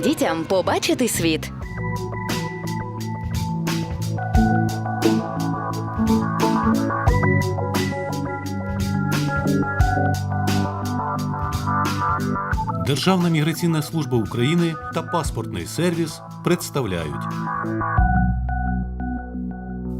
дітям побачити світ. Державна міграційна служба України та паспортний сервіс представляють.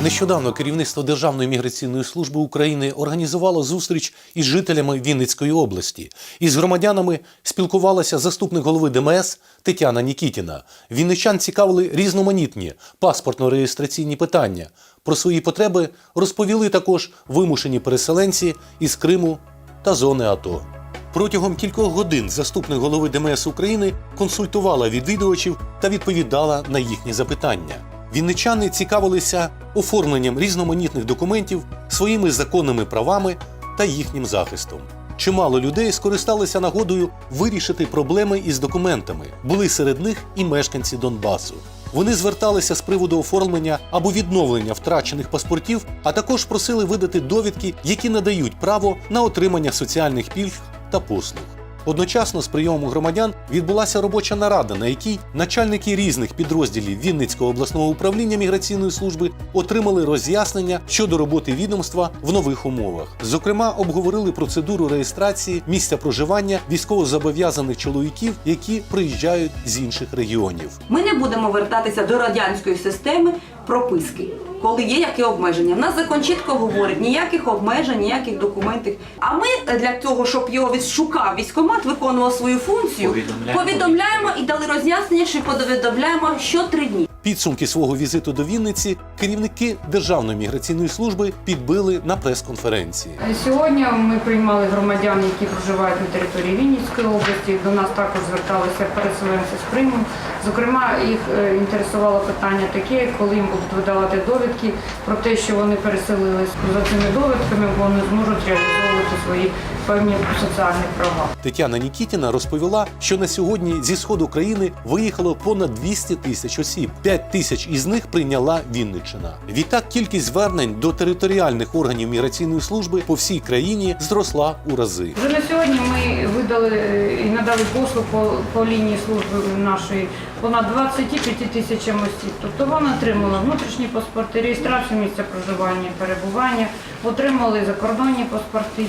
Нещодавно керівництво Державної міграційної служби України організувало зустріч із жителями Вінницької області. Із громадянами спілкувалася заступник голови ДМС Тетяна Нікітіна. Вінничан цікавили різноманітні паспортно-реєстраційні питання. Про свої потреби розповіли також вимушені переселенці із Криму та зони АТО. Протягом кількох годин заступник голови ДМС України консультувала відвідувачів та відповідала на їхні запитання. Вінничани цікавилися оформленням різноманітних документів, своїми законними правами та їхнім захистом. Чимало людей скористалися нагодою вирішити проблеми із документами. Були серед них і мешканці Донбасу. Вони зверталися з приводу оформлення або відновлення втрачених паспортів, а також просили видати довідки, які надають право на отримання соціальних пільг та послуг. Одночасно з прийомом громадян відбулася робоча нарада, на якій начальники різних підрозділів Вінницького обласного управління міграційної служби отримали роз'яснення щодо роботи відомства в нових умовах. Зокрема, обговорили процедуру реєстрації місця проживання військовозобов'язаних чоловіків, які приїжджають з інших регіонів. Ми не будемо вертатися до радянської системи прописки, коли є які обмеження. В нас закон чітко говорить ніяких обмежень, ніяких документів. А ми для того, щоб його відшукав військомат, виконував свою функцію, Повідомляємо. повідомляємо і дали роз'яснення, що повідомляємо що три дні. Підсумки свого візиту до Вінниці керівники Державної міграційної служби підбили на прес-конференції. Сьогодні ми приймали громадян, які проживають на території Вінницької області. До нас також зверталися переселенці з Криму. Зокрема, їх е, інтересувало питання таке, коли їм будуть видавати довідки про те, що вони переселились за цими довідками, вони зможуть реалізовувати свої певні соціальні права. Тетяна Нікітіна розповіла, що на сьогодні зі сходу країни виїхало понад 200 тисяч осіб. 5 тисяч із них прийняла Вінниччина. Відтак кількість звернень до територіальних органів міграційної служби по всій країні зросла у рази. Вже на сьогодні ми видали е, і надали послуг по, по лінії служби нашої понад 25 тисячам осіб. Тобто вони отримали внутрішні паспорти, реєстрацію місця проживання, перебування, отримали закордонні паспорти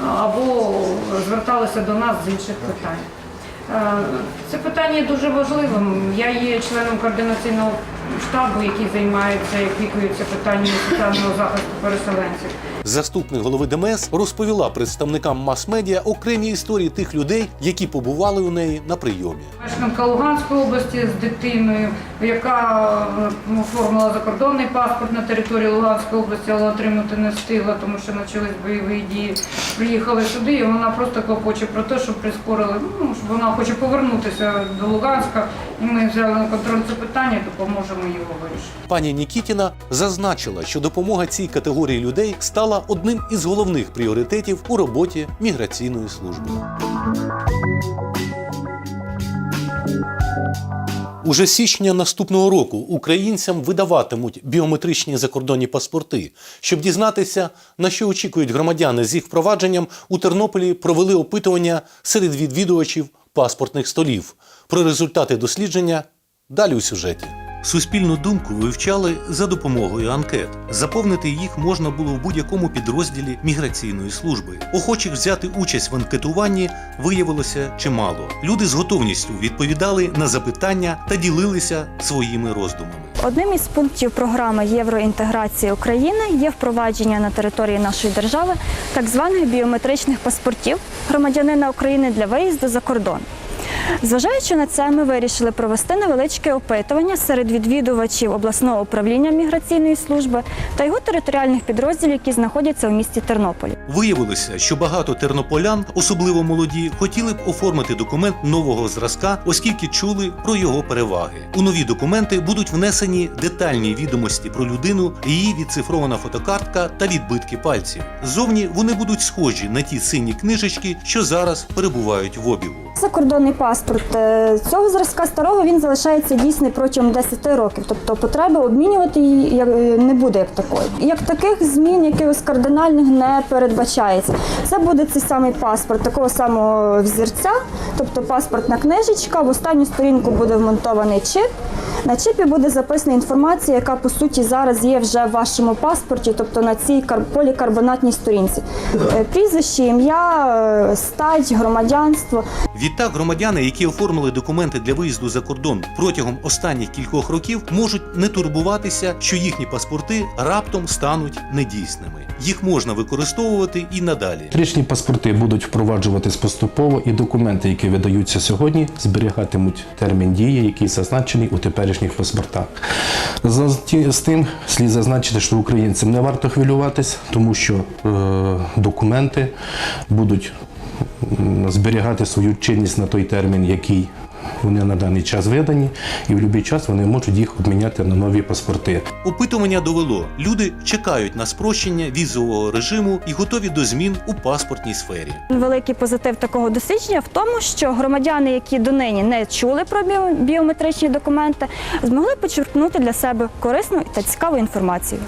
або зверталися до нас з інших питань. Е, Це питання є дуже важливим. Я є членом координаційного штабу, який займається і опікується питаннями соціального захисту переселенців. Заступник голови ДМС розповіла представникам мас-медіа окремі історії тих людей, які побували у неї на прийомі. Мешканка Луганської області з дитиною, яка е, оформила закордонний паспорт на території Луганської області, але отримати не встигла, тому що почались бойові дії. Приїхали сюди, і вона просто клопоче про те, щоб прискорили. Ну щоб вона хоче повернутися до Луганська, і ми взяли на контроль це питання, допоможемо його вирішити. Пані Нікітіна зазначила, що допомога цій категорії людей стала одним із головних пріоритетів у роботі міграційної служби. Уже січня наступного року українцям видаватимуть біометричні закордонні паспорти. Щоб дізнатися, на що очікують громадяни з їх впровадженням, у Тернополі провели опитування серед відвідувачів паспортних столів. Про результати дослідження далі у сюжеті. Суспільну думку вивчали за допомогою анкет. Заповнити їх можна було в будь-якому підрозділі міграційної служби. Охочих взяти участь в анкетуванні виявилося чимало. Люди з готовністю відповідали на запитання та ділилися своїми роздумами. Одним із пунктів програми євроінтеграції України є впровадження на території нашої держави так званих біометричних паспортів громадянина України для виїзду за кордон. Зважаючи на це, ми вирішили провести невеличке опитування серед відвідувачів обласного управління міграційної служби та його територіальних підрозділів, які знаходяться у місті Тернополі. Виявилося, що багато тернополян, особливо молоді, хотіли б оформити документ нового зразка, оскільки чули про його переваги. У нові документи будуть внесені детальні відомості про людину, її відцифрована фотокартка та відбитки пальців. Зовні вони будуть схожі на ті сині книжечки, що зараз перебувають в обігу. Закордонний паспорт е, цього зразка старого він залишається дійсний протягом 10 років, тобто потреби обмінювати її е, не буде як такої. Як таких змін якихось кардинальних не передбачається. Це буде цей самий паспорт такого самого взірця, тобто паспортна книжечка. В останню сторінку буде вмонтований чип. На чипі буде записана інформація, яка по суті зараз є вже в вашому паспорті, тобто на цій кар- полікарбонатній сторінці. Е, Прізвище, ім'я, е, стать, громадянство. Відтак громадяни, які оформили документи для виїзду за кордон протягом останніх кількох років, можуть не турбуватися, що їхні паспорти раптом стануть недійсними. Їх можна використовувати і надалі. Тричні паспорти будуть впроваджуватись поступово, і документи, які видаються сьогодні, зберігатимуть термін дії, який зазначений у теперішніх паспортах. З тим слід зазначити, що українцям не варто хвилюватись, тому що е, документи будуть зберігати свою чинність на той термін, який вони на даний час видані, і в будь-який час вони можуть їх обміняти на нові паспорти. Опитування довело, люди чекають на спрощення візового режиму і готові до змін у паспортній сфері. Великий позитив такого дослідження в тому, що громадяни, які донині не чули про біо- біометричні документи, змогли почерпнути для себе корисну та цікаву інформацію.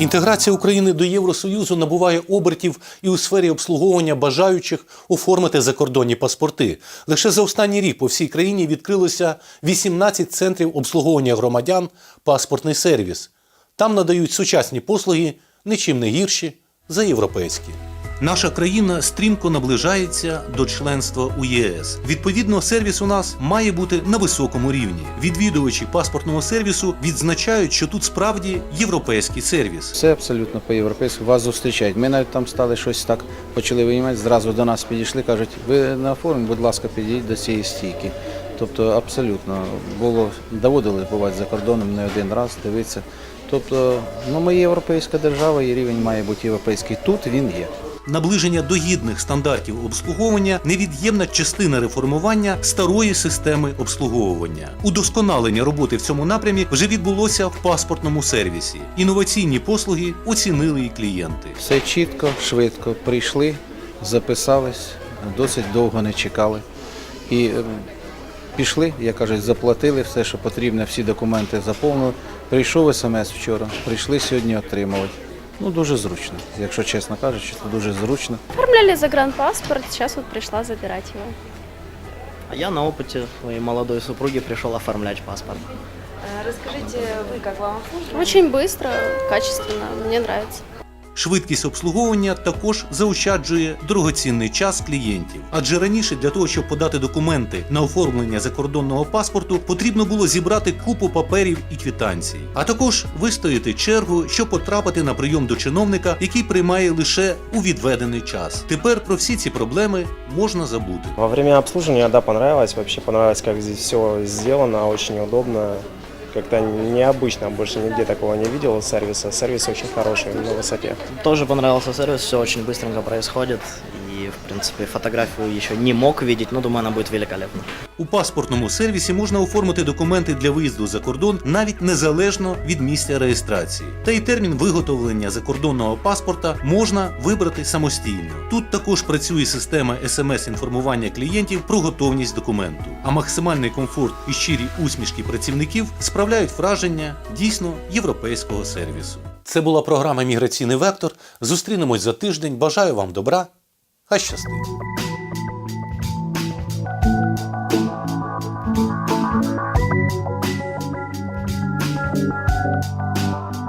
Інтеграція України до Євросоюзу набуває обертів і у сфері обслуговування бажаючих оформити закордонні паспорти. Лише за останній рік по всій країні відкрилося 18 центрів обслуговування громадян паспортний сервіс. Там надають сучасні послуги, нічим не гірші за європейські. Наша країна стрімко наближається до членства у ЄС. Відповідно, сервіс у нас має бути на високому рівні. Відвідувачі паспортного сервісу відзначають, що тут справді європейський сервіс. Все абсолютно по-європейськи. Вас зустрічають. Ми навіть там стали щось так, почали виймати, зразу до нас підійшли, кажуть, ви на форум, будь ласка, підійдіть до цієї стійки. Тобто абсолютно було, доводили бувати за кордоном не один раз, дивитися. Тобто, ну ми європейська держава, і рівень має бути європейський. Тут він є. Наближення до гідних стандартів обслуговування невід'ємна частина реформування старої системи обслуговування. Удосконалення роботи в цьому напрямі вже відбулося в паспортному сервісі. Інноваційні послуги оцінили і клієнти. Все чітко, швидко. Прийшли, записались, досить довго не чекали. І е, пішли, як кажуть, заплатили все, що потрібно, всі документи заповнили. Прийшов смс вчора, прийшли сьогодні отримувати. Ну, дуже зручно. Якщо чесно кажучи, то дуже зручно. Оформляли загранпаспорт, сейчас вот пришла забирать его. А я на опыте своей молодой супруги пришел оформлять паспорт. Расскажите, вы как вам обслуживание? Очень быстро, качественно, мне нравится. Швидкість обслуговування також заощаджує дорогоцінний час клієнтів. Адже раніше для того, щоб подати документи на оформлення закордонного паспорту, потрібно було зібрати купу паперів і квитанцій, а також вистояти чергу, щоб потрапити на прийом до чиновника, який приймає лише у відведений час. Тепер про всі ці проблеми можна забути. Во время обслуживания, да, понравилось. Вообще понравилось, как здесь все сделано, очень удобно. Как-то необычно, больше нигде такого не видел сервиса. Сервис очень хороший, на высоте. Тоже понравился сервис, все очень быстренько происходит. Принципе, фотографию еще не мог видеть, но думаю, она будет великолепна. У паспортному сервісі можна оформити документи для виїзду за кордон навіть незалежно від місця реєстрації. Та й термін виготовлення закордонного паспорта можна вибрати самостійно. Тут також працює система смс-інформування клієнтів про готовність документу. А максимальний комфорт і щирі усмішки працівників справляють враження дійсно європейського сервісу. Це була програма Міграційний вектор. Зустрінемось за тиждень. Бажаю вам добра. Хай щастить!